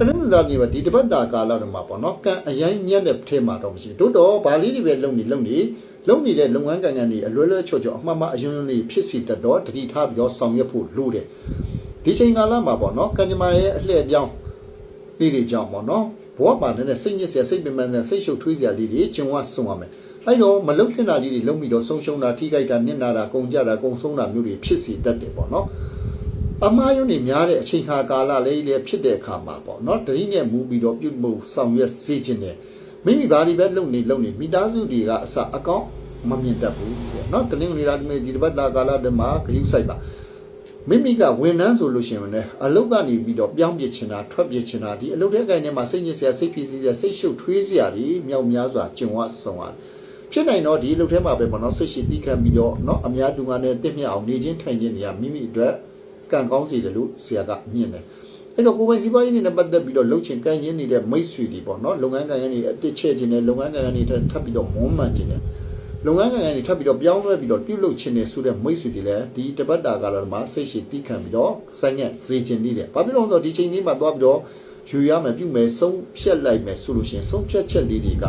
တနင်္လာနေ့မှာဒီတပတ်တာကာလတော့မှာပေါ့နော်ကံအရင်ညက်တဲ့ထဲမှာတော့မရှိဘူးတိုးတော့ဗာလေးတွေပဲလုံနေလုံနေလုံနေတဲ့လုပ်ငန်းကံကံတွေအလွဲလွဲချော်ချော်အမှတ်မှအယွန်းယွန်းလေးဖြစ်စီတတ်တော့တတိထားပြီးတော့ဆောင်ရွက်ဖို့လိုတယ်ဒီချိန်ကာလမှာပေါ့နော်ကံကြမ္မာရဲ့အလှည့်အပြောင်းလေးတွေကြောင့်ပေါ့နော်ဘဝမှာလည်းစိတ်ညစ်စရာစိတ်ပင်ပန်းစရာစိတ်ရှုပ်ထွေးစရာလေးတွေကျင်ဝဆုံရမယ်အဲ့တော့မလုတ်ဖြစ်တာလေးတွေလုံပြီးတော့ဆုံးရှုံးတာထိခိုက်တာနစ်နာတာကုန်ကြတာကုန်ဆုံးတာမျိုးတွေဖြစ်စီတတ်တယ်ပေါ့နော် အမှားယွန်းနေများတဲ့အချိန်ခါကာလလေးလေးဖြစ်တဲ့အခါမှာပေါ့နော်တတိနဲ့မူပြီးတော့ပြုတ်မှုဆောင်ရွက်စေခြင်းနဲ့မိမိဘာတွေပဲလုပ်နေလုပ်နေမိသားစုတွေကအစအကောင့်မမြင်တတ်ဘူးပေါ့နော်တနင်္ဂနွေလာဒီတပတ်တာကာလတည်းမှာဂရုစိုက်ပါမိမိကဝန်ထမ်းဆိုလို့ရှိရင်လည်းအလုတ်ကနေပြီးတော့ပြောင်းပြစ်ချင်တာထွက်ပြစ်ချင်တာဒီအလုတ်တဲ့ကိုင်းထဲမှာစိတ်ညစ်စရာစိတ်ဖြစ်စီစရာစိတ်ရှုပ်ထွေးစရာတွေမြောက်များစွာကျုံဝဆောင်ရတယ်ဖြစ်နိုင်တော့ဒီအလုတ်ထဲမှာပဲပေါ့နော်စိတ်ရှိပြီးခံပြီးတော့เนาะအများသူကလည်းတင့်မြတ်အောင်နေချင်းထိုင်ချင်းတွေကမိမိအတွက် ကံကောင်းစီတယ်လို့ဆရာကမြင်တယ်အဲ့တော့ကိုယ်ပိုင်စီးပွားရေးနဲ့ပတ်သက်ပြီးတော့လှုပ်ချင်ကံရင်းနေတဲ့မိတ်ဆွေတွေပေါ့နော်လုပ်ငန်းကံရင်းတွေအတစ်ချဲ့ခြင်းနဲ့လုပ်ငန်းကံရင်းတွေထပ်ပြီးတော့မွမ်းမံခြင်းနဲ့လုပ်ငန်းကံရင်းတွေထပ်ပြီးတော့ပြောင်းလဲပြီးတော့ပြုလုပ်ခြင်းနဲ့ဆိုတဲ့မိတ်ဆွေတွေလည်းဒီတပတ်တာကတော့မှစိတ်ရှိတီးခံပြီးတော့စိုက်ညက်စေခြင်းနေတယ်ဘာဖြစ်လို့လဲဆိုတော့ဒီချိန်လေးမှာသွားပြီးတော့ယူရမယ်ပြုမယ်ဆုံးဖြတ်လိုက်မယ်ဆိုလို့ရှိရင်ဆုံးဖြတ်ချက်လေးတွေက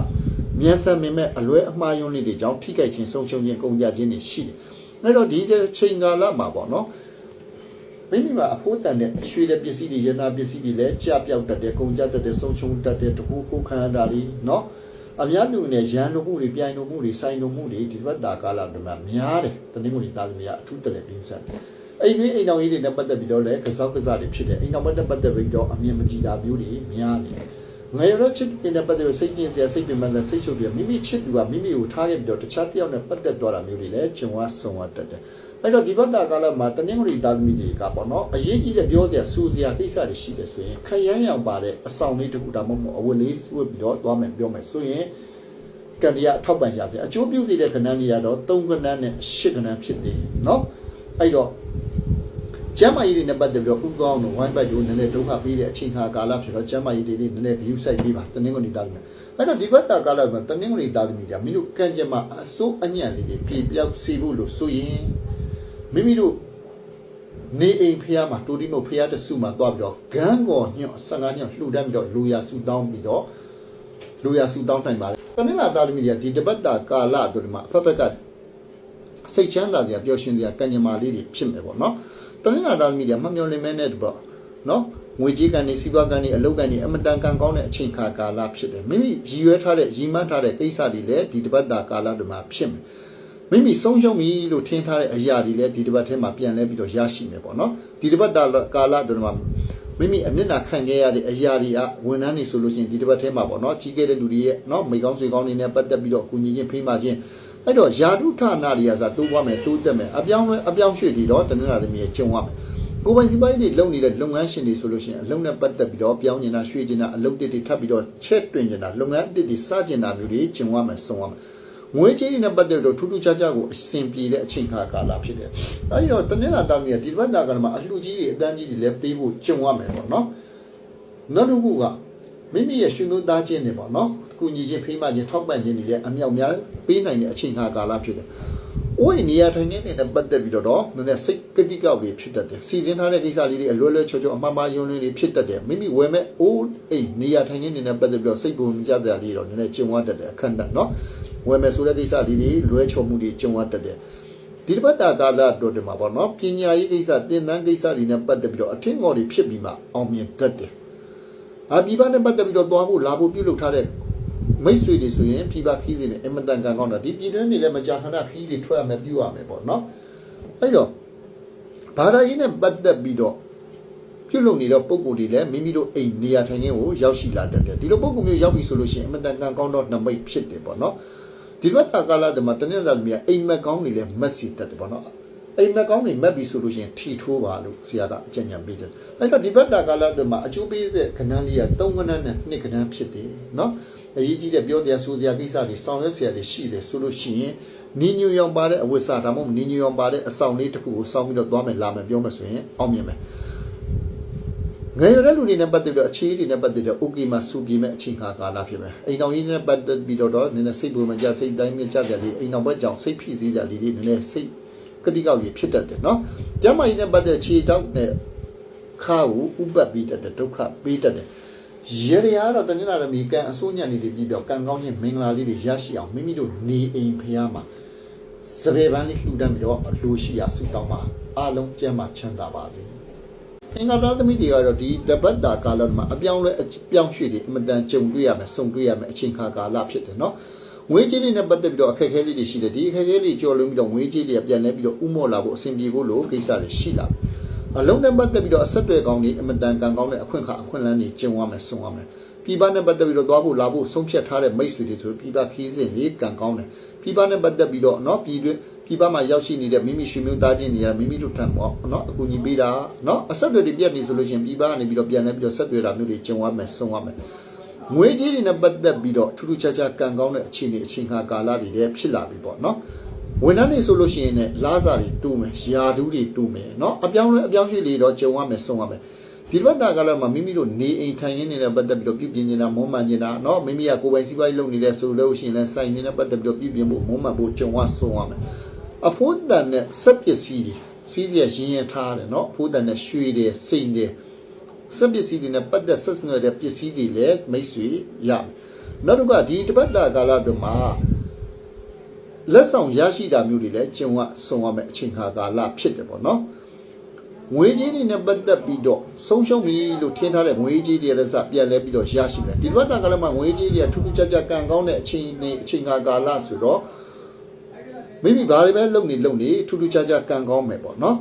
မြန်ဆန်မြင်မဲ့အလွဲအမှားယွန်းလေးတွေကြောင့်ထိခိုက်ခြင်းဆုံးရှုံးခြင်းကုန်ကြခြင်းတွေရှိတယ်အဲ့တော့ဒီချိန်ကာလမှာပေါ့နော် မိမိမှာအဖိုးတန်တဲ့ရွှေတဲ့ပစ္စည်းတွေရနာပစ္စည်းတွေလည်းကြပြောက်တတ်တယ်ကုန်ကြတတ်တယ်ဆုံးရှုံးတတ်တယ်တခုခုခံရတာလေနော်အများလူနဲ့ရန်လိုမှုတွေပြိုင်လိုမှုတွေဆိုင်လိုမှုတွေဒီဘက်တာကာလတမများတယ်တနည်းမလို့တာလို့ရအထူးတက်တယ်ပြင်းစက်အိမ်တွင်းအိမ်တော်ကြီးတွေနဲ့ပတ်သက်ပြီးတော့လည်းကစောက်ကစားတွေဖြစ်တယ်အိမ်တော်ဘက်နဲ့ပတ်သက်ပြီးတော့အမြင်မကြည်တာမျိုးတွေများနေတယ်ငယ်ရောချစ်ပင်တဲ့ပတ်သက်လို့စိတ်ကျဉ်စရာစိတ်ပင်ပန်းတဲ့စိတ်ချုပ်ပြီးမိမိချစ်သူကမိမိကိုထားခဲ့ပြီးတော့တခြားတယောက်နဲ့ပတ်သက်သွားတာမျိုးတွေလည်းကျင်ဝါဆုံဝါတက်တယ် အဲ့တော့ဒီဘက်တာကာလမှာတနင်္ဂနွေသားသမီးတွေကပေါ့နော်အရေးကြီးတဲ့ပြောစရာစူစရာကိစ္စတွေရှိတယ်ဆိုရင်ခရမ်းရောင်ပါတဲ့အဆောင်လေးတစ်ခုဒါမှမဟုတ်အဝတ်လေးစွပ်ပြီးတော့သွားမယ်ပြောမယ်ဆိုရင်ကံတရားထောက်ပံ့ရစေအကျိုးပြုစေတဲ့ခဏန်းလေးကတော့၃ခဏန်းနဲ့၈ခဏန်းဖြစ်တယ်နော်အဲ့တော့ကျမ်းမာရေးတွေနဲ့ပတ်သက်ပြီးတော့ဥကောင်းတို့ဝိုင်းပိုက်တို့နည်းနည်းဒုက္ခပေးတဲ့အချိန်ခါကာလဖြစ်တော့ကျမ်းမာရေးတွေနည်းနည်း view site ပေးပါတနင်္ဂနွေသားသမီးအဲ့တော့ဒီဘက်တာကာလမှာတနင်္ဂနွေသားသမီးတွေကမင်းတို့ကံကြမ္မာအစိုးအညံ့လေးတွေပြေပြောက်စေဖို့လို့ဆိုရင် မိမိတို့နေအိမ်ဖះမှာတိုတီမုတ်ဖះတစုမှာတွားပြီးတော့ဂန်းကော်ညွန့်15ညွန့်လှူဒန်းပြီးတော့လူရဆူတောင်းပြီးတော့လူရဆူတောင်းနိုင်ပါတယ်တနင်္လာသားသမီးတွေကဒီတပတ်တာကာလတို့ဒီမှာအဖက်ဖက်ကစိတ်ချမ်းသာစရာပျော်ရွှင်စရာကံကြမ္မာလေးတွေဖြစ်မယ်ပေါ့နော်တနင်္လာသားသမီးတွေကမမျော်လင့်မဲနဲ့ပေါ့နော်ငွေကြေးကနေစီးပွားကနေအလုပ်ကနေအမတန်ကံကောင်းတဲ့အချိန်ခါကာလဖြစ်တယ်မိမိရည်ရွယ်ထားတဲ့ရည်မှန်းထားတဲ့ကိစ္စတွေလည်းဒီတပတ်တာကာလတွေမှာဖြစ်မယ် မိမိဆုံးရှုံးပြီလို့ထင်ထားတဲ့အရာတွေလည်းဒီတပတ်ထဲမှာပြန်လဲပြီးတော့ရရှိမယ်ပေါ့နော်ဒီတပတ်တာကာလတွေမှာမိမိအနစ်နာခံခဲ့ရတဲ့အရာတွေကဝန်ထမ်းတွေဆိုလို့ရှိရင်ဒီတပတ်ထဲမှာပေါ့နော်ကြီးခဲ့တဲ့လူတွေရဲ့နော်မိကောင်းဆွေကောင်းတွေနဲ့ပတ်သက်ပြီးတော့အကူအညီချင်းဖိမချင်းအဲ့တော့ယာတုဌာနတွေကစားတိုးပွားမယ်တိုးတက်မယ်အပြောင်းလဲအပြောင်းရွှေ့ပြီးတော့တနင်္လာသမီးရဲ့ကျုံရမယ်ကိုယ်ပိုင်စီးပွားရေးတွေလုပ်နေတဲ့လုပ်ငန်းရှင်တွေဆိုလို့ရှိရင်အလုပ်နဲ့ပတ်သက်ပြီးတော့ပြောင်းနေတာရွှေ့နေတာအလုပ်တစ်တွေထပ်ပြီးတော့ချက်တွင်နေတာလုပ်ငန်းအတစ်တွေစကျင်တာမျိုးတွေကျုံရမယ်ဆုံးရမယ် ငွေကြေးတွေနဲ့ပတ်သက်တော့ထူးထူးခြားခြားကိုအဆင်ပြေတဲ့အချိန်ခါကာလဖြစ်တယ်။အဲဒီတော့တနင်္လာသားမီးကဒီဘက်တာကမှာအလှကြီးတွေအတန်းကြီးတွေလည်းပေးဖို့ကျုံရမယ်ပေါ့နော်။နောက်တစ်ခုကမိမိရဲ့ရှင်တို့သားချင်းတွေပေါ့နော်။ကုညီချင်းဖိမချင်းထောက်ပံ့ခြင်းတွေလည်းအမြောက်များပေးနိုင်တဲ့အချိန်ခါကာလဖြစ်တယ်။အိုးနေရာထိုင်နေတဲ့ပတ်သက်ပြီးတော့နည်းနည်းစိတ်ကတိကောက်တွေဖြစ်တတ်တယ်။စီစဉ်ထားတဲ့ကိစ္စလေးတွေအလွယ်လွယ်ချောချောအမှားမှားယွန်းယွန်းတွေဖြစ်တတ်တယ်။မိမိဝယ်မဲ့အိုးအိမ်နေရာထိုင်နေတဲ့ပတ်သက်ပြီးတော့စိတ်ပုံကြတဲ့လေးတော့နည်းနည်းကျုံရတတ်တယ်အခက်တတ်နော်။ ဝယ်မယ်ဆိုတဲ့ကိစ္စလေးတွေလွဲချော်မှုတွေကျုံရတတ်တယ်။ဒီတစ်ပတ်တာကာလတို့ဒီမှာပေါ့နော်ပညာရေးကိစ္စတင်တန်းကိစ္စတွေနဲ့ပတ်သက်ပြီးတော့အထင်ငေါ်တွေဖြစ်ပြီးမှအောင်မြင်တတ်တယ်။အာပြည်ပနဲ့ပတ်သက်ပြီးတော့သွားဖို့လာဖို့ပြုလုပ်ထားတဲ့မိတ်ဆွေတွေဆိုရင်ပြည်ပခီးစဉ်နဲ့အင်မတန်ကန်ကောင်းတာဒီပြည်တွင်းတွေလည်းမကြာခဏခီးတွေထွက်ရမယ်ပြုရမယ်ပေါ့နော်။အဲ့တော့ဘာသာရေးနဲ့ပတ်သက်ပြီးတော့ပြုလုပ်နေတဲ့ပုံကိုယ်တွေလည်းမိမိတို့အိမ်နေရာထိုင်ခင်းကိုရောက်ရှိလာတတ်တယ်ဒီလိုပုံကိုယ်မျိုးရောက်ပြီဆိုလို့ရှိရင်အမတန်ကန်ကောင်းတော့နမိတ်ဖြစ်တယ်ပေါ့နော် ဒီဘက်ကာလတမှာတနင်္လာနေ့ကအိမ်မက်ကောင်းတွေလည်းမက်စီတတ်တယ်ပေါ့နော်အိမ်မက်ကောင်းတွေမက်ပြီဆိုလို့ရှိရင်ထီထိုးပါလို့ဆရာကအကြံဉာဏ်ပေးတယ်အဲ့တော့ဒီဘက်ကာလတမှာအကျိုးပေးတဲ့ခဏန်းလေးက3ခဏန်းနဲ့2ခဏန်းဖြစ်တယ်နော်အရေးကြီးတဲ့ပြောစရာဆိုစရာကိစ္စတွေဆောင်ရွက်စရာတွေရှိတယ်ဆိုလို့ရှိရင်နီညူရောင်ပါတဲ့အဝိစာဒါမှမဟုတ်နီညူရောင်ပါတဲ့အဆောင်လေးတစ်ခုကိုစောင်းပြီးတော့သွားမယ်လာမယ်ပြောမယ်ဆိုရင်အောင်မြင်မယ် ငယ်ရတဲ့လူတွေနဲ့ပတ်သက်ပြီးတော့အခြေအနေတွေနဲ့ပတ်သက်ပြီးတော့ okay မှာစူပြေမဲ့အချိန်ခါကာလဖြစ်မယ်အိမ်တော်ကြီးနဲ့ပတ်သက်ပြီးတော့တော့နည်းနည်းစိတ်ပူမှကြစိတ်တိုင်းမြကြကြတယ်အိမ်တော်ဘက်ကြောင့်စိတ်ဖိစီးကြလေးတွေနည်းနည်းစိတ်ကတိကောက်ကြီးဖြစ်တတ်တယ်နော်ကျမ်းမာရေးနဲ့ပတ်သက်ခြေတောက်နဲ့ခါကိုဥပတ်ပြီးတတ်တယ်ဒုက္ခပေးတတ်တယ်ရေရကတော့တနင်္လာနေ့ကံအစိုးညံ့နေတယ်ပြီးပြောကံကောင်းခြင်းမင်္ဂလာလေးတွေရရှိအောင်မိမိတို့နေအိမ်ဖျားမှာစပယ်ပန်းလေးလှူဒန်းပြီးတော့အလိုရှိရာဆုတောင်းပါအားလုံးကျမ်းမာချမ်းသာပါစေ အင်္ဂါတော်သမီးတွေကတော့ဒီတပတ်တာကာလမှာအပြောင်းလဲအပြောင်းရွှေ့တွေအမတန်ကြုံတွေ့ရမယ်ဆုံတွေ့ရမယ်အချိန်ခါကာလဖြစ်တယ်နော်ငွေကြေးလေးနဲ့ပတ်သက်ပြီးတော့အခက်အခဲလေးတွေရှိတယ်ဒီအခက်အခဲလေးကြော်လွန်ပြီးတော့ငွေကြေးတွေကပြန်လဲပြီးတော့ဥမော့လာဖို့အဆင်ပြေဖို့လို့ကိစ္စတွေရှိလာပြီအလုံးနဲ့ပတ်သက်ပြီးတော့အဆက်တွေကောင်းတွေအမတန်ကံကောင်းတဲ့အခွင့်အခါအခွင့်အလမ်းတွေကျင့်ဝမယ်ဆုံရမယ်ပြည်ပနဲ့ပတ်သက်ပြီးတော့သွားဖို့လာဖို့ဆုံးဖြတ်ထားတဲ့မိတ်ဆွေတွေဆိုပြည်ပခီးစဉ်လေးကံကောင်းတယ်ပြည်ပနဲ့ပတ်သက်ပြီးတော့เนาะပြည်တွင်း ပြည်ပမှာရောက်ရှိနေတဲ့မိမိရှင်မျိုးသားချင်းတွေကမိမိတို့ထံပေါ့เนาะအကူအညီပေးတာเนาะအဆက်တွေပြတ်နေဆိုလို့ရှိရင်ပြည်ပကနေပြီးတော့ပြန်လဲပြီးတော့ဆက်တွေတာမျိုးတွေကျင့်ဝမယ်ဆုံရမယ်ငွေကြီးတွေနဲ့ပတ်သက်ပြီးတော့ထူးထူးခြားခြားကံကောင်းတဲ့အခြေအနေအချိန်ခါကာလတွေလည်းဖြစ်လာပြီပေါ့เนาะဝန်ထမ်းတွေဆိုလို့ရှိရင်လည်းလားစာတွေတူမယ်ယာဒူးတွေတူမယ်เนาะအပြောင်းလဲအပြောင်းရွှေ့တွေတော့ကျုံရမယ်ဆုံရမယ်ဒီဘက်တာကလည်းမိမိတို့နေအိမ်ထိုင်ရင်းနေတဲ့ပတ်သက်ပြီးတော့ပြုပြင်နေတာမွမ်းမံနေတာเนาะမိမိကကိုယ်ပိုင်စီးပွားရေးလုပ်နေတဲ့ဆိုလို့ရှိရင်လည်းစိုင်နေတဲ့ပတ်သက်ပြီးတော့ပြုပြင်ဖို့မွမ်းမံဖို့ကျုံရဆုံရမယ် အဖိုးတန်နဲ့စက်ပစ္စည်းတွေစီးရရင်းရထားတယ်နော်အဖိုးတန်နဲ့ရွှေတွေစိန်တွေစက်ပစ္စည်းတွေနဲ့ပတ်သက်ဆက်နွယ်တဲ့ပစ္စည်းတွေလည်းမိတ်ဆွေရနောက်တစ်ခါဒီတပတ်တာကာလတို့မှာလက်ဆောင်ရရှိတာမျိုးတွေလည်းကျင့်ဝတ်ဆောင်ရမယ့်အချိန်ခါကာလဖြစ်တယ်ပေါ့နော်ငွေကြေးတွေနဲ့ပတ်သက်ပြီးတော့ဆုံးရှုံးပြီလို့ထင်ထားတဲ့ငွေကြေးတွေလည်းစပြန်လဲပြီးတော့ရရှိမယ်ဒီဘက်ကလည်းမှငွေကြေးတွေကထူးထူးခြားခြားကံကောင်းတဲ့အချိန်နေအချိန်ကာလဆိုတော့ မိမိဘာတွေပဲလုပ်နေလုပ်နေထူးထူးခြားခြားကံကောင်းမယ်ပေါ့နော်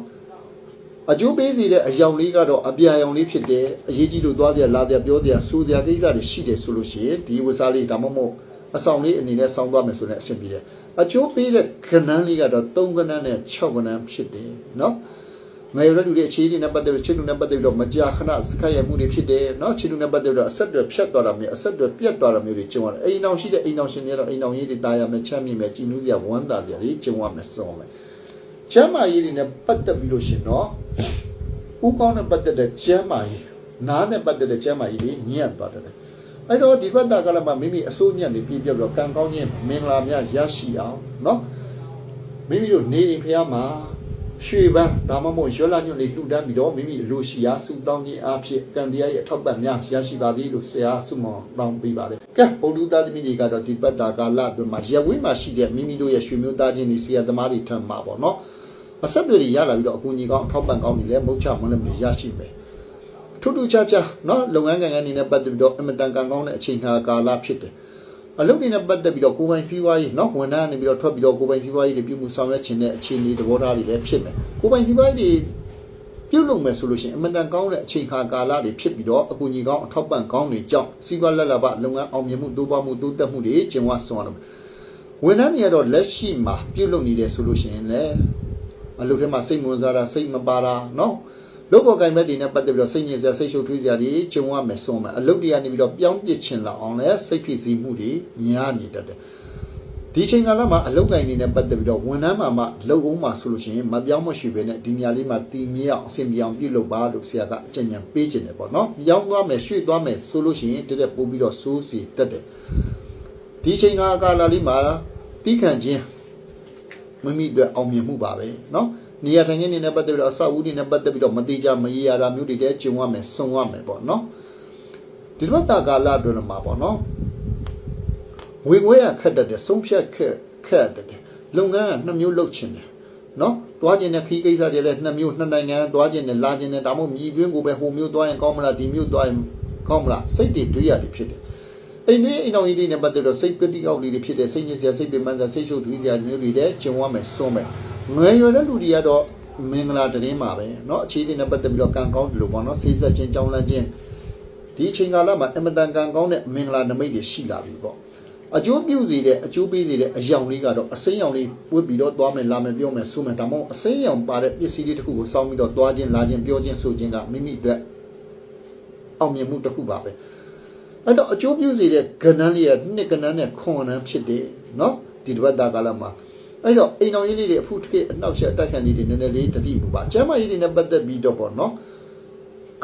အကျိုးပေးစီတဲ့အယောင်လေးကတော့အပြာရောင်လေးဖြစ်တယ်အရေးကြီးလို့သွားကြလာကြပြောကြဆိုကြကိစ္စတွေရှိတယ်ဆိုလို့ရှိရင်ဒီဝစားလေးဒါမှမဟုတ်အဆောင်လေးအနေနဲ့စောင်းသွားမယ်ဆိုတဲ့အဆင်ပြေတယ်အကျိုးပေးတဲ့ခဏန်းလေးကတော့3ခဏန်းနဲ့6ခဏန်းဖြစ်တယ်နော် ငယ်ရတူတဲ့အခြေအနေနဲ့ပတ်သက်ပြီးချစ်လူနဲ့ပတ်သက်ပြီးတော့မကြာခဏစခတ်ရမှုတွေဖြစ်တယ်နော်ချစ်လူနဲ့ပတ်သက်ပြီးတော့အဆက်တွေဖြတ်သွားတာမျိုးအဆက်တွေပြတ်သွားတာမျိုးတွေကျုံရတယ်အိမ်အောင်ရှိတဲ့အိမ်အောင်ရှင်တွေကတော့အိမ်အောင်ရေးတွေတာယာမယ်ချမ်းမြေမယ်ကြည်နူးစရာဝမ်းသာစရာတွေကျုံရမယ်စုံမယ်ချမ်းမာရေးတွေနဲ့ပတ်သက်ပြီးလို့ရှင်တော့ဥကောင်းနဲ့ပတ်သက်တဲ့ချမ်းမာရေးနားနဲ့ပတ်သက်တဲ့ချမ်းမာရေးတွေညံ့သွားတယ်အဲ့တော့ဒီဘက်တာကလည်းမမိမိအစိုးညံ့နေပြပြတော့ကံကောင်းခြင်းမင်္ဂလာများရရှိအောင်နော်မိမိတို့နေအိမ်ဖျားမှာ ရွှေပန်းဒါမှမဟုတ်ရွှေလာညွန့်လေးလှူဒန်းပြီးတော့မိမိလိုရှိရာစုတောင်းခြင်းအဖြစ်ကံတရားရဲ့အထောက်ပံ့များရရှိပါသည်လို့ဆရာဆုမောင်တောင်းပေးပါတယ်။ကဲဗုဒ္ဓသားသမီးတွေကတော့ဒီပတ်တာကာလအတွင်းမှာရဝင်းမှာရှိတဲ့မိမိတို့ရဲ့ရွှေမျိုးသားချင်းတွေဆရာသမားတွေထံမှာပေါ့နော်။အဆက်တွေရလာပြီးတော့အကူအညီကောင်းအထောက်ပံ့ကောင်းတွေလည်းမဟုတ်ချမလို့မရရှိမယ်။ထူးထူးခြားခြားနော်လုပ်ငန်းကံကံတွေနဲ့ပတ်သက်ပြီးတော့အမတန်ကံကောင်းတဲ့အချိန်ကာလဖြစ်တယ်။ အလုပ်တွေနဲ့ပတ်သက်ပြီးတော့ကိုယ်ပိုင်စည်းဝါးရေးเนาะဝန်ထမ်းကနေပြီးတော့ထွက်ပြီးတော့ကိုယ်ပိုင်စည်းဝါးရေးတွေပြုမှုဆောင်ရွက်ခြင်းတဲ့အခြေအနေသဘောထားတွေလည်းဖြစ်မယ်ကိုယ်ပိုင်စည်းဝါးရေးတွေပြုလုပ်မယ်ဆိုလို့ရှိရင်အမတန်ကောင်းတဲ့အချိန်ခါကာလတွေဖြစ်ပြီးတော့အကူအညီကောင်းအထောက်ပံ့ကောင်းတွေကြောင့်စည်းဝါးလက်လဘလုပ်ငန်းအောင်မြင်မှုတိုးပွားမှုတိုးတက်မှုတွေကျင့်ဝတ်ဆောင်ရမယ်ဝန်ထမ်းတွေကတော့လက်ရှိမှာပြုလုပ်နေတယ်ဆိုလို့ရှိရင်လည်းအလုပ်ထဲမှာစိတ်ဝင်စားတာစိတ်မပါတာเนาะ လုပ်ပေါ်ကင်ဘက်တွေနဲ့ပတ်သက်ပြီးတော့စိတ်ညစ်စရာစိတ်ရှုပ်ထွေးစရာတွေကျုံရမယ်ဆုံးမယ်အလုပ်တွေကနေပြီးတော့ပြောင်းပစ်ချင်လာအောင်လဲစိတ်ဖိစီးမှုတွေညာနေတတ်တယ်ဒီချိန်ကာလမှာအလုတ်ကင်နေနဲ့ပတ်သက်ပြီးတော့ဝန်ထမ်းမှာမှလုံအောင်မှာဆိုလို့ရှိရင်မပြောင်းမရှိဘဲနဲ့ဒီနေရာလေးမှာတည်မြဲအောင်အဆင်ပြေအောင်ပြုလုပ်ပါလို့ဆရာကအကြံဉာဏ်ပေးခြင်းတယ်ပေါ့နော်။ပြောင်းသွားမယ်ရွှေ့သွားမယ်ဆိုလို့ရှိရင်တရက်ပို့ပြီးတော့စိုးစီတက်တယ်။ဒီချိန်ကာလလေးမှာတီးခန့်ခြင်းမမိတဲ့အောင်မြင်မှုပါပဲနော်။ နေရာထိုင်ခင်းနေနဲ့ပတ်သက်ပြီးတော့အဆောက်အဦတွေနဲ့ပတ်သက်ပြီးတော့မတိကြမရေရတာမျိုးတွေတည်းကျုံရမယ်စုံရမယ်ပေါ့နော်ဒီဘက်တာကာလအတွင်းမှာပေါ့နော်ဝေခွဲရခက်တတ်တယ်ဆုံးဖြတ်ခက်ခက်တတ်တယ်လုပ်ငန်းကနှစ်မျိုးလုပ်ချင်တယ်နော်သွားခြင်းနဲ့ခီးကိစ္စတွေလည်းနှစ်မျိုးနှစ်နိုင်ငံသွားခြင်းနဲ့လာခြင်းနဲ့ဒါမှမဟုတ်မြည်တွင်းကိုပဲဟိုမျိုးသွားရင်ကောင်းမလားဒီမျိုးသွားရင်ကောင်းမလားစိတ်တွေတွေးရတယ်ဖြစ်တယ်အိမ်တွင်းအိမ်တော်ကြီးတွေနဲ့ပတ်သက်တော့စိတ်ပတိအောက်လေးတွေဖြစ်တဲ့စိတ်ညစ်စရာစိတ်ပင်ပန်းစရာစိတ်ရှုပ်ထွေးစရာမျိုးတွေလည်းကျုံရမယ်စွန့်မယ် ငွေရွယ်တဲ့လူတွေကတော့မင်္ဂလာတရင်ပါပဲเนาะအခြေအနေနဲ့ပတ်သက်ပြီးတော့ကံကောင်းတယ်လို့ပေါ့เนาะစေးဆက်ခြင်းကြောင်းလန့်ခြင်းဒီအချိန်ကာလမှာအမတန်ကံကောင်းတဲ့မင်္ဂလာနမိတ်တွေရှိလာပြီပေါ့အကျိုးပြုစီတဲ့အကျိုးပေးစီတဲ့အယောင်လေးကတော့အစိမ်းရောင်လေးပွေးပြီးတော့သွားမယ်လာမယ်ပြောမယ်ဆိုမယ်ဒါမှမဟုတ်အစိမ်းရောင်ပါတဲ့ပစ္စည်းလေးတစ်ခုကိုစောင်းပြီးတော့သွားခြင်းလာခြင်းပြောခြင်းဆိုခြင်းကမိမိအတွက်အောင်မြင်မှုတစ်ခုပါပဲအဲ့တော့အကျိုးပြုစီတဲ့ကဏ္ဍလေးကနှစ်ကဏ္ဍနဲ့ခွန်ဏ္ဍဖြစ်တယ်เนาะဒီတပတ်တာကာလမှာ အဲ့တော့အိမ်တော်ရေးလေးတွေအဖုတခေအနောက်ရှက်အတိုက်ခံလေးတွေနည်းနည်းလေးတတိပူပါကျမ်းမာရေးတွေနဲ့ပတ်သက်ပြီးတော့ပေါ့နော်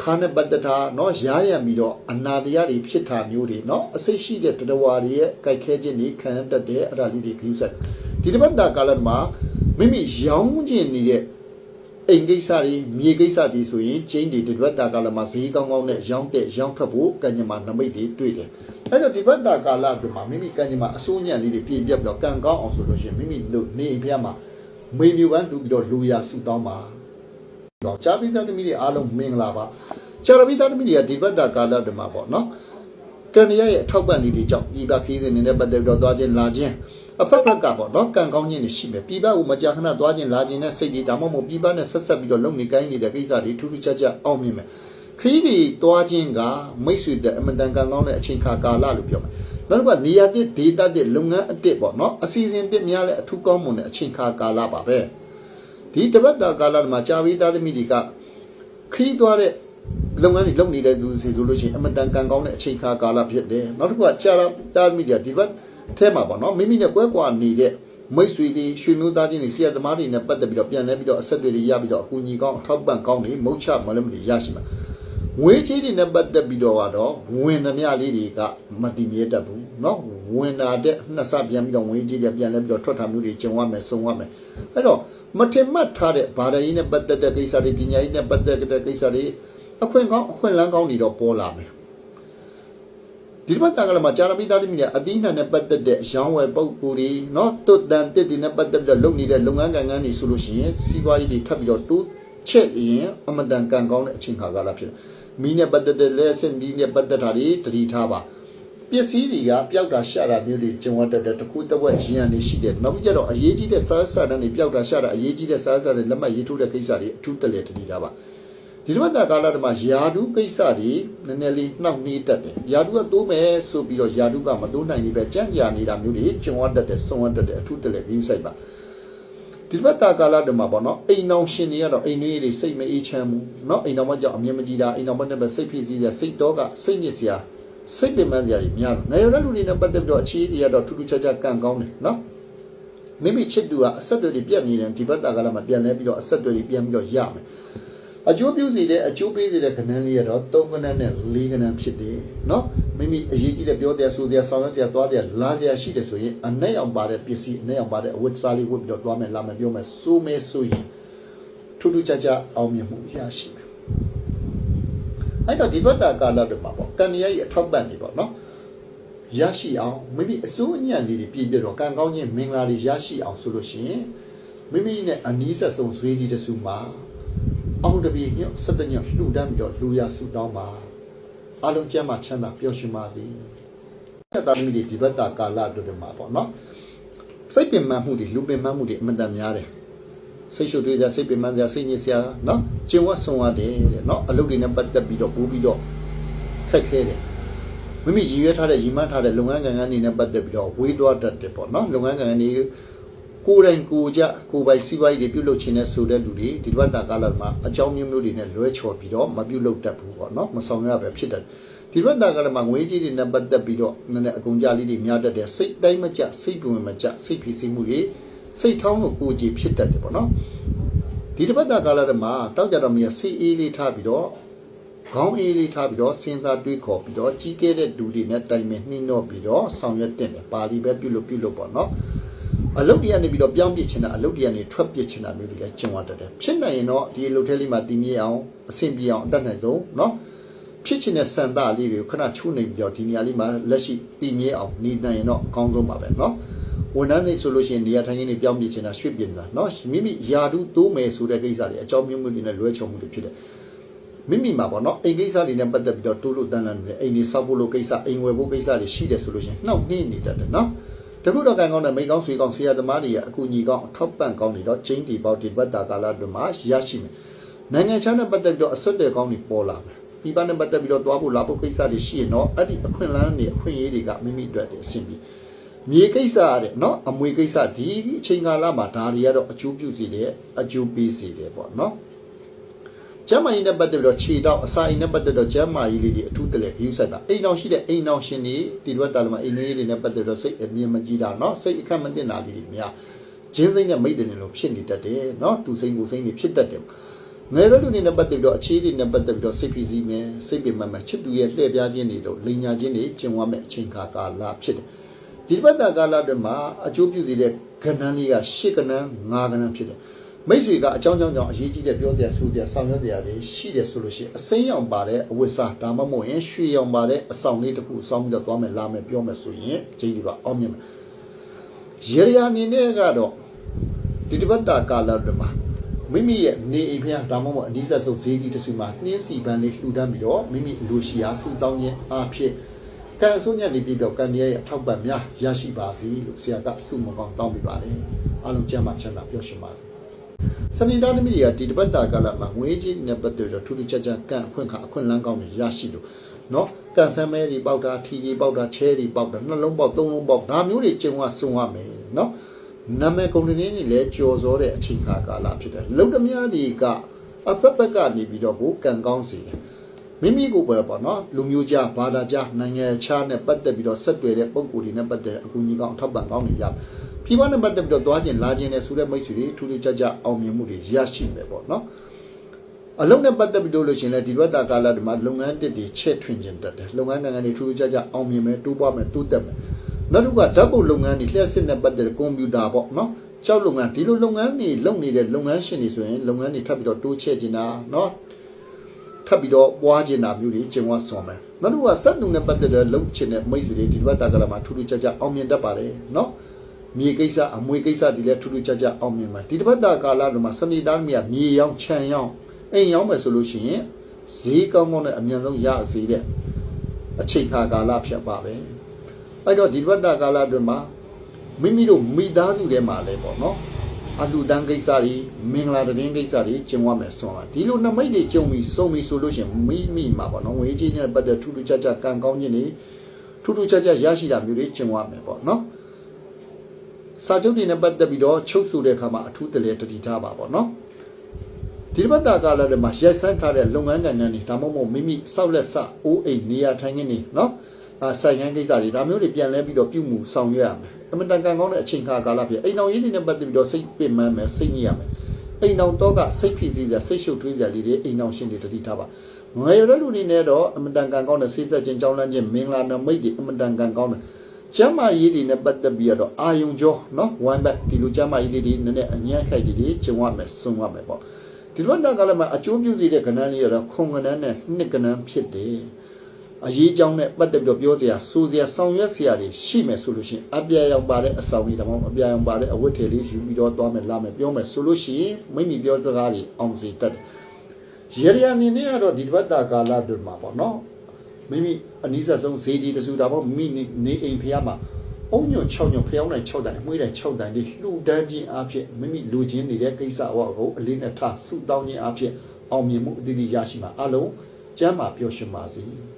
ခါနဲ့ပတ်သက်တာเนาะရားရံပြီးတော့အနာတရားတွေဖြစ်တာမျိုးတွေเนาะအစိတ်ရှိတဲ့တတဝါတွေရဲ့ကြိုက်ခဲခြင်းတွေခံရတတ်တဲ့အဲ့ဒါလေးတွေဂရုစိုက်ဒီတပတ်တာကာလမှာမိမိရောင်းကျင်နေတဲ့ အိမ်ကိစ္စတွေမြေကိစ္စတွေဆိုရင်ကျင်းတွေဒီဘက်တာကာလမှာဈေးကောင်းကောင်းနဲ့ရောင်းတဲ့ရောင်းထွက်ဖို့ကံကြမ္မာနမိတ်တွေတွေ့တယ်အဲ့တော့ဒီဘက်တာကာလအတွင်းမှာမိမိကံကြမ္မာအစိုးညံလေးတွေပြည့်ပြတ်ပြီးတော့ကံကောင်းအောင်ဆိုလို့ရှိရင်မိမိတို့နေအိမ်ဖျားမှာမေမြူပန်းတူပြီးတော့လူရဆူတောင်းပါတော့ဂျာပိသသမီးတွေအားလုံးမင်္ဂလာပါဂျာပိသသမီးတွေကဒီဘက်တာကာလအတွင်းမှာပေါ့နော်ကံရရဲ့အထောက်ပံ့လေးတွေကြောင့်ပြည်ပခီးစဉ်တွေနဲ့ပတ်သက်ပြီးတော့သွားခြင်းလာခြင်း အဖက်ဖက်ကပေါ့နော်ကံကောင်းခြင်းတွေရှိမယ်ပြည်ပကိုမကြာခဏသွားခြင်းလာခြင်းနဲ့စိတ်ကြီးဒါမှမဟုတ်ပြည်ပနဲ့ဆက်ဆက်ပြီးတော့လုံနေကိုင်းနေတဲ့ကိစ္စတွေထူးထူးခြားခြားအောင်မြင်မယ်ခီးတွေသွားခြင်းကမိတ်ဆွေတဲ့အမတန်ကံကောင်းတဲ့အချိန်ခါကာလလို့ပြောမယ်နောက်တစ်ခုကနေရာတစ်ဒေတာတစ်လုပ်ငန်းအတစ်ပေါ့နော်အစီအစဉ်တစ်များလဲအထူးကောင်းမွန်တဲ့အချိန်ခါကာလပါပဲဒီတပတ်တာကာလမှာကြာပြီးသားသမီးတွေကခီးသွားတဲ့လုပ်ငန်းတွေလုပ်နေတဲ့သူစီဆိုလို့ရှိရင်အမတန်ကံကောင်းတဲ့အချိန်ခါကာလဖြစ်တယ်နောက်တစ်ခုကကြာလာတာမီဒီယာဒီဘက် ထဲမှာပေါ့နော်မိမိနဲ့ကွဲကွာနေတဲ့မိတ်ဆွေတွေရွှေမျိုးသားချင်းတွေဆရာသမားတွေနဲ့ပတ်သက်ပြီးတော့ပြန်လဲပြီးတော့အဆက်အသွယ်တွေရပြီးတော့အကူအညီကောင်းအထောက်ပံ့ကောင်းတွေမုတ်ချမလည်းမတွေရရှိမှာငွေကြီးတွေနဲ့ပတ်သက်ပြီးတော့ကတော့ဝင်နှမြလေးတွေကမတည်မြဲတတ်ဘူးเนาะဝင်တာတဲ့နှစ်ဆပြန်ပြီးတော့ငွေကြီးတွေပြန်လဲပြီးတော့ထွက်ထားမှုတွေကျုံရမယ်စုံရမယ်အဲ့တော့မထင်မှတ်ထားတဲ့ဘာသာရေးနဲ့ပတ်သက်တဲ့ကိစ္စတွေပညာရေးနဲ့ပတ်သက်တဲ့ကိစ္စတွေအခွင့်ကောင်းအခွင့်လန်းကောင်းတွေတော့ပေါ်လာမယ် ဒီဘက်တန်ကလည်းမှာကြာရမိသားသမီးတွေအသီးနှံနဲ့ပတ်သက်တဲ့အယောင်းဝယ်ပုံကူတွေနော်တွတ်တန်တစ်တွေနဲ့ပတ်သက်ပြီးတော့လုပ်နေတဲ့လုပ်ငန်းကံကန်းတွေဆိုလို့ရှိရင်စီးပွားရေးတွေထပ်ပြီးတော့တိုးချက်ရင်အမတန်ကံကောင်းတဲ့အချိန်ခါကာလဖြစ်တယ်။မီးနဲ့ပတ်သက်တဲ့လက်ဆက်မီးနဲ့ပတ်သက်တာတွေတတိထားပါပစ္စည်းတွေကပျောက်တာရှာတာမျိုးတွေကျင်ဝတ်တတ်တဲ့တစ်ခုတစ်ဝက်ရင်းရနေရှိတယ်။နောက်ပြီးကြတော့အရေးကြီးတဲ့စားစာတန်းတွေပျောက်တာရှာတာအရေးကြီးတဲ့စားစာတွေလက်မှတ်ရေးထိုးတဲ့ကိစ္စတွေအထူးတက်လေတတိထားပါ။ ဒီတစ်ပတ်တာကာလတည်းမှာယာဒုကိစ္စတွေနည်းနည်းလေးနှောက်နှေးတတ်တယ်ယာဒုကတိုးမယ်ဆိုပြီးတော့ယာဒုကမတိုးနိုင်ဘူးပဲကြံ့ကြာနေတာမျိုးတွေကျုံရတတ်တယ်စုံရတတ်တယ်အထူးတလဲ view site ပါဒီတစ်ပတ်တာကာလတည်းမှာပေါ့နော်အိမ်အောင်ရှင်တွေကတော့အိမ်တွေတွေစိတ်မအေးချမ်းဘူးเนาะအိမ်အောင်မကြောက်အမြင်မကြည်တာအိမ်အောင်မနဲ့ပဲစိတ်ဖြစ်စီတဲ့စိတ်တော့ကစိတ်ညစ်စရာစိတ်ပင်ပန်းစရာတွေများတယ်နေရတဲ့လူတွေနဲ့ပတ်သက်ပြီးတော့အခြေအနေတွေကတော့ထူးထူးခြားခြားကံကောင်းတယ်เนาะမိမိချစ်သူကအဆက်အသွယ်တွေပြတ်နေတယ်ဒီဘက်တာကလည်းမပြန်လဲပြီးတော့အဆက်အသွယ်တွေပြန်ပြီးတော့ရမယ် အကျိုးပြုစီတဲ့အကျိုးပေးစီတဲ့ကဏ္ဍလေးကတော့၃ကဏ္ဍနဲ့၄ကဏ္ဍဖြစ်တယ်နော်မိမိအရေးကြီးတဲ့ပြောတရားဆိုတရားဆောင်ရွက်စရာသွားတရားလာစရာရှိတယ်ဆိုရင်အနဲ့အောင်ပါတဲ့ပစ္စည်းအနဲ့အောင်ပါတဲ့အဝတ်စားလေးဝတ်ပြီးတော့သွားမယ်လာမယ်ပြောမယ်ဆိုမယ်ဆိုရင်ထူးထူးခြားခြားအောင်မြင်မှုရရှိမယ်အဲ့တော့ဒီဘက်တာကာလတွေမှာပေါ့ကံရရဲ့အထောက်ပံ့တွေပေါ့နော်ရရှိအောင်မိမိအစိုးအညံ့လေးတွေပြည့်ပြည့်တော့ကံကောင်းခြင်းမင်္ဂလာတွေရရှိအောင်ဆိုလို့ရှိရင်မိမိနဲ့အနီးဆက်ဆုံးဈေးဒီတဆူမှာ အောင်တပြေညွတ်ဆက်တညွတ်လှူဒန်းပြီးတော့လူရဆုတောင်းပါအလုံးကျမ်းမှာချမ်းသာပျော်ရွှင်ပါစေတဲ့တာမီတွေဒီဘက်တာကာလတို့တွေမှာပေါ့နော်စိတ်ပင်ပန်းမှုတွေလူပင်ပန်းမှုတွေအမှန်တန်များတယ်စိတ်ရှုပ်တွေးကြစိတ်ပင်ပန်းကြစိတ်ညစ်စရာနော်ကျင်ဝတ်ဆုံးရတယ်တဲ့နော်အလုပ်တွေနဲ့ပတ်သက်ပြီးတော့ပိုးပြီးတော့ခက်ခဲတယ်မိမိရည်ရွယ်ထားတဲ့ရည်မှန်းထားတဲ့လုပ်ငန်းကံကံတွေနဲ့ပတ်သက်ပြီးတော့ဝေးသွားတတ်တယ်ပေါ့နော်လုပ်ငန်းကံကံတွေ ကိုယ်တိုင်ကိုကြကိုယ်ပိုင်စီးပွားရေးတွေပြုလုပ်ခြင်းနဲ့ဆိုတဲ့လူတွေဒီတစ်ပတ်တာကာလမှာအကြောင်းမျိုးမျိုးတွေနဲ့လွဲချော်ပြီးတော့မပြုလုပ်တတ်ဘူးပေါ့နော်မဆောင်ရပဲဖြစ်တယ်ဒီဘက်တာကလည်းငွေကြီးတွေနဲ့ပတ်သက်ပြီးတော့နည်းနည်းအကုန်ကြလေးတွေများတတ်တယ်စိတ်တိုင်းမကျစိတ်ပူမကျစိတ်ဖိစီးမှုတွေစိတ်ထောင်းလို့ကိုကြီးဖြစ်တတ်တယ်ပေါ့နော်ဒီတစ်ပတ်တာကာလတွေမှာတောက်ကြတော်မြတ်စိတ်အေးလေးထားပြီးတော့ခေါင်းအေးလေးထားပြီးတော့စဉ်းစားတွေးခေါ်ပြီးတော့ကြီးခဲ့တဲ့လူတွေနဲ့တိုင်ပင်နှိမ့်တော့ပြီးတော့ဆောင်ရွက်တဲ့ပါဠိပဲပြုလို့ပြုလို့ပေါ့နော် အလုတ်တရားနေပြီးတော့ပြောင်းပြစ်ချင်တာအလုတ်တရားနေထွက်ပြစ်ချင်တာမျိုးတွေလည်းကျင်သွားတတ်တယ်ဖြစ်နိုင်ရင်တော့ဒီအလုတ်ထဲလေးမှာတည်မြဲအောင်အဆင်ပြေအောင်အတတ်နိုင်ဆုံးနော်ဖြစ်ချင်တဲ့စံသားလေးတွေကိုခဏချိုးနေပြီးတော့ဒီနေရာလေးမှာလက်ရှိတည်မြဲအောင်နေနိုင်ရင်တော့အကောင်းဆုံးပါပဲနော် ဝန်ထမ်းတွေဆိုလို့ရှိရင်နေရာထိုင်ရင်းတွေပြောင်းပြချင်တာရွှေ့ပြင်တာเนาะမိမိယာဒုတိုးမယ်ဆိုတဲ့ကိစ္စတွေအကြောင်းမျိုးမျိုးတွေနဲ့လွဲချော်မှုတွေဖြစ်တယ်မိမိမှာပေါ့เนาะအိမ်ကိစ္စတွေနဲ့ပတ်သက်ပြီးတော့တိုးလို့တန်းလန်းနေတယ်အိမ်တွေဆောက်ဖို့လို့ကိစ္စအိမ်ဝယ်ဖို့ကိစ္စတွေရှိတယ်ဆိုလို့ရှိရင်နှောက်နှင်းနေတတ်တယ်เนาะ တခုတော့ကံကောင်းတဲ့မိကောင်းဆွေကောင်းဆရာသမားတွေရဲ့အကူအညီကောင်းအထောက်ပံ့ကောင်းတွေတော့ချင်းတီပေါက်ဒီဘက်တာကာလတွေမှာရရှိမယ်နိုင်ငံခြားနဲ့ပတ်သက်ပြီးတော့အဆွတ်တွေကောင်းတွေပေါ်လာမယ်ဒီဘက်နဲ့ပတ်သက်ပြီးတော့သွားဖို့လာဖို့ကိစ္စတွေရှိရင်တော့အဲ့ဒီအခွင့်အလမ်းတွေအခွင့်အရေးတွေကမိမိအတွက်တည်းအဆင်ပြေမြေကိစ္စရတဲ့နော်အမွေကိစ္စဒီအချိန်ကာလမှာဒါတွေကတော့အကျိုးပြုစီတယ်အကျိုးပေးစီတယ်ပေါ့နော် ကျမ်းမာရေးနဲ့ပတ်သက်ပြီးတော့ခြေတော့အစာအိမ်နဲ့ပတ်သက်တော့ကျမ်းမာရေးလေးတွေအထူးတလဲ view ဆိုင်တာအိမ်အောင်ရှိတဲ့အိမ်အောင်ရှင်တွေဒီဘက်တာလမှာအိမ်လေးတွေနဲ့ပတ်သက်တော့စိတ်အမြင်မကြည့်တာเนาะစိတ်အခက်မတင်တာလေးတွေများဂျင်းစိမ့်နဲ့မိတ်တယ်လို့ဖြစ်နေတတ်တယ်เนาะသူစိမ့်ကိုစိမ့်တွေဖြစ်တတ်တယ်ငယ်ရွယ်လူတွေနဲ့ပတ်သက်ပြီးတော့အခြေတွေနဲ့ပတ်သက်ပြီးတော့စိတ်ဖိစီးမယ်စိတ်ပင်ပန်းမယ်ချစ်သူရဲ့လှည့်ပြားခြင်းတွေလို့လိန်ညာခြင်းတွေကျင်ဝတ်မဲ့အချိန်ခါကာလဖြစ်တယ် ဒီဘက်တာကာလတွေမှာအကျိုးပြုစေတဲ့ကဏ္ဍလေးက၈ကဏ္ဍ၅ကဏ္ဍဖြစ်တယ် မိတ်ဆွေကအကြောင်းကြောင်းကြောင့်အရေးကြီးတဲ့ပြောတဲ့ဆိုတဲ့ဆောင်ရွက်တဲ့ရတယ်ရှိတယ်ဆိုလို့ရှိရင်အစိမ်းရောင်ပါတဲ့အဝတ်စားဒါမှမဟုတ်ရင်ရွှေရောင်ပါတဲ့အဆောင်လေးတစ်ခုစောင်းပြီးတော့သွားမယ်လာမယ်ပြောမယ်ဆိုရင်ကျင်းဒီပါအောင်မြင်မယ်ရေရယာအနေနဲ့ကတော့ဒီတပတ်တာကာလတွေမှာမိမိရဲ့နေအိမ်ဖျားဒါမှမဟုတ်အနည်းဆက်ဆုံးဈေးကြီးတစ်စုမှာနှင်းစီပန်းလေးလှူဒန်းပြီးတော့မိမိလူရှိရာစုတောင်းခြင်းအားဖြင့်ကံအစိုးညနေပြီးတော့ကံရဲ့အထောက်ပံ့များရရှိပါစေလို့ဆရာကဆုမကောင်းတောင်းပေးပါတယ်အားလုံးကျမ်းမာချမ်းသာပျော်ရွှင်ပါစေ စနေသားသမီးတွေကဒီတပတ်တာကာလမှာငွေကြီးနဲ့ပတ်သက်တော့ထူးထူးခြားခြားကန့်အခွင့်ခါအခွင့်လန်းကောင်းတွေရရှိလို့နော်ကန်ဆမ်းမဲတွေပေါက်တာထီကြီးပေါက်တာချဲတွေပေါက်တာနှလုံးပေါက်သုံးလုံးပေါက်ဒါမျိုးတွေကျုံကစုံရမယ်နော်နာမည်ကုန်တင်နေလည်းကြော်စောတဲ့အချိန်ခါကာလဖြစ်တယ်လုံသမားတွေကအဖက်ဖက်ကနေပြီးတော့ကိုကန်ကောင်းစေတယ်မိမိကိုယ်ပဲပေါ့နော်လူမျိုးကြားဘာသာကြားနိုင်ငံခြားနဲ့ပတ်သက်ပြီးတော့ဆက်တွေ့တဲ့ပုံကိုယ်တွေနဲ့ပတ်သက်တဲ့အကူအညီကောင်းအထောက်ပံ့ကောင်းတွေရမယ် ပြည်ပနဲ့ပတ်သက်ပြီးတော့သွားခြင်းလာခြင်းနဲ့ဆိုတဲ့မိတ်ဆွေတွေထူးထူးခြားခြားအောင်မြင်မှုတွေရရှိမယ်ပေါ့နော်အလုံးနဲ့ပတ်သက်ပြီးတော့လို့ရှရင်လဲဒီဘက်တာကာလဒီမှာလုပ်ငန်းတစ်တွေချက်ထွင်ခြင်းတက်တယ်လုပ်ငန်းနိုင်ငံတွေထူးထူးခြားခြားအောင်မြင်မယ်တိုးပွားမယ်တိုးတက်မယ်နောက်တစ်ခုကဓာတ်ပုံလုပ်ငန်းတွေလျှက်စစ်နဲ့ပတ်သက်တဲ့ကွန်ပျူတာပေါ့နော်ကျောက်လုပ်ငန်းဒီလိုလုပ်ငန်းတွေလုပ်နေတဲ့လုပ်ငန်းရှင်တွေဆိုရင်လုပ်ငန်းတွေထပ်ပြီးတော့တိုးချဲ့ခြင်းတာနော်ထပ်ပြီးတော့ပွားကျင်တာမျိုးတွေကျင်ဝတ်ဆောင်မယ်နောက်တစ်ခုကစက်နုံနဲ့ပတ်သက်တဲ့လုံချင်တဲ့မိတ်ဆွေတွေဒီဘက်တာကလာမှာထူးထူးခြားခြားအောင်မြင်တတ်ပါတယ်နော် မြေကိစ္စအမွေကိစ္စဒီလည်းထူးထူးခြားခြားအောင်မြင်မှာဒီတစ်ပတ်တာကာလတွေမှာစနေသားမြတ်မြေရောင်းခြံရောင်းအိမ်ရောင်းမယ်ဆိုလို့ရှိရင်ဈေးကောင်းကောင်းနဲ့အမြန်ဆုံးရစေတဲ့အချိန်ခါကာလဖြစ်ပါပဲအဲ့တော့ဒီတစ်ပတ်တာကာလတွေမှာမိမိတို့မိသားစုထဲမှာလည်းပေါ့နော်အလူတန်းကိစ္စတွေမင်္ဂလာတည်င်းကိစ္စတွေကျင်းဝမယ်ဆွမ်းပါဒီလိုနမိတ်တွေကျုံပြီးစုံပြီးဆိုလို့ရှိရင်မိမိမှာပေါ့နော်ငွေကြီးနဲ့ပတ်သက်ထူးထူးခြားခြားကံကောင်းခြင်းတွေထူးထူးခြားခြားရရှိတာမျိုးတွေကျင်းဝမယ်ပေါ့နော် စာချုပ်တွေနဲ့ပတ်သက်ပြီးတော့ချုပ်ဆိုတဲ့အခါမှာအထူးတလဲတတိထားပါပေါ့နော်ဒီတစ်ပတ်တာကာလတွေမှာရက်စမ်းထားတဲ့လုပ်ငန်းကဏ္ဍတွေဒါမှမဟုတ်မိမိစောက်လက်ဆအိုးအိမ်နေရာထိုင်ခင်းတွေနော်အာဆိုင်ငန်းကိစ္စတွေဒါမျိုးတွေပြန်လဲပြီးတော့ပြုမှုဆောင်ရွက်ရမယ်အမတန်ကန်ကောင်းတဲ့အချိန်ခါကာလဖြစ်အိမ်တော်ရင်းတွေနဲ့ပတ်သက်ပြီးတော့စိတ်ပင်ပန်းမယ်စိတ်ညစ်ရမယ်အိမ်တော်တော့ကစိတ်ဖြစ်စီစရာစိတ်ရှုပ်ထွေးစရာလေးတွေအိမ်တော်ရှင်တွေတတိထားပါငွေရတဲ့လူတွေနဲ့တော့အမတန်ကန်ကောင်းတဲ့စိတ်သက်ခြင်းကြောင်းလန်းခြင်းမင်္ဂလာနမိတ်တွေအမတန်ကန်ကောင်းတယ် ကျမ်းမာရေးတွေနဲ့ပတ်သက်ပြီးတော့အာယုံကျော်နော်ဝမ်ဘက်ဒီလိုကျမ်းမာရေးတွေနည်းနည်းအညံ့ခိုက်တွေကျုံရမယ်စုံရမယ်ပေါ့ဒီလိုတက်ကလည်းမအကျိုးပြုစေတဲ့ကဏ္ဍလေးကတော့ခုံကဏ္ဍနဲ့နှစ်ကဏ္ဍဖြစ်တယ်အရေးကြောင်းနဲ့ပတ်သက်ပြီးတော့ပြောစရာဆိုစရာဆောင်ရွက်စရာတွေရှိမယ်ဆိုလို့ရှိရင်အပြာရောင်ပါတဲ့အဆောင်ကြီးဒါမှမဟုတ်အပြာရောင်ပါတဲ့အဝတ်ထည်လေးယူပြီးတော့သွားမယ်လာမယ်ပြောမယ်ဆိုလို့ရှိရင်မိမိပြောစကားတွေအောင်စေတတ်တယ်ရေရယာအနေနဲ့ကတော့ဒီတပတ်တာကာလတွေမှာပေါ့နော်မိမိ အနည်းဆက်ဆုံးဈေးကြီးတစုဒါမှမဟုတ်မိမိနေအိမ်ဖျားမှာအုံညွန့်6ညွန့်ဖျောင်းတိုင်း6တိုင်းအမွှေးတိုင်း6တိုင်းလေးလှူဒန်းခြင်းအဖြစ်မိမိလူချင်းနေတဲ့ကိစ္စအဝတ်ကိုအလေးနဲ့ထားဆုတောင်းခြင်းအဖြစ်အောင်မြင်မှုအသီးသီးရရှိမှာအလုံးကျမ်းမာပျော်ရွှင်ပါစေ။